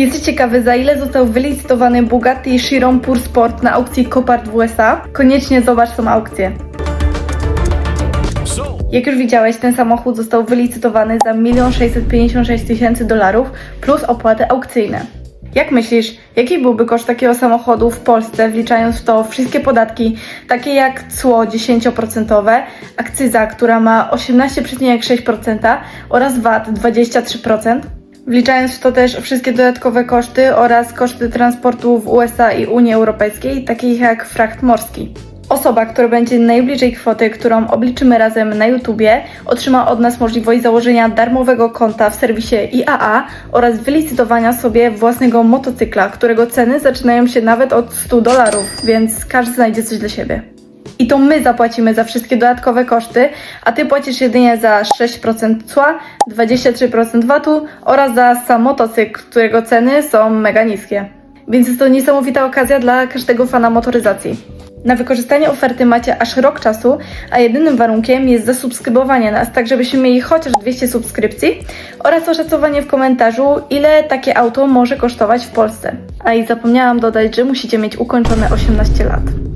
Jesteś ciekawy, za ile został wylicytowany Bugatti Chiron Pure Sport na aukcji Copart w USA? Koniecznie zobacz tą aukcję. Jak już widziałeś, ten samochód został wylicytowany za 1 656 tysięcy dolarów plus opłaty aukcyjne. Jak myślisz, jaki byłby koszt takiego samochodu w Polsce, wliczając w to wszystkie podatki, takie jak cło 10%, akcyza, która ma 18,6% oraz VAT 23%? Wliczając w to też wszystkie dodatkowe koszty oraz koszty transportu w USA i Unii Europejskiej, takich jak fracht morski. Osoba, która będzie najbliżej kwoty, którą obliczymy razem na YouTubie, otrzyma od nas możliwość założenia darmowego konta w serwisie IAA oraz wylicytowania sobie własnego motocykla, którego ceny zaczynają się nawet od 100 dolarów, więc każdy znajdzie coś dla siebie. I to my zapłacimy za wszystkie dodatkowe koszty, a ty płacisz jedynie za 6% cła, 23% VAT-u oraz za sam motocykl, którego ceny są mega niskie. Więc jest to niesamowita okazja dla każdego fana motoryzacji. Na wykorzystanie oferty macie aż rok czasu, a jedynym warunkiem jest zasubskrybowanie nas, tak żebyśmy mieli chociaż 200 subskrypcji oraz oszacowanie w komentarzu, ile takie auto może kosztować w Polsce. A i zapomniałam dodać, że musicie mieć ukończone 18 lat.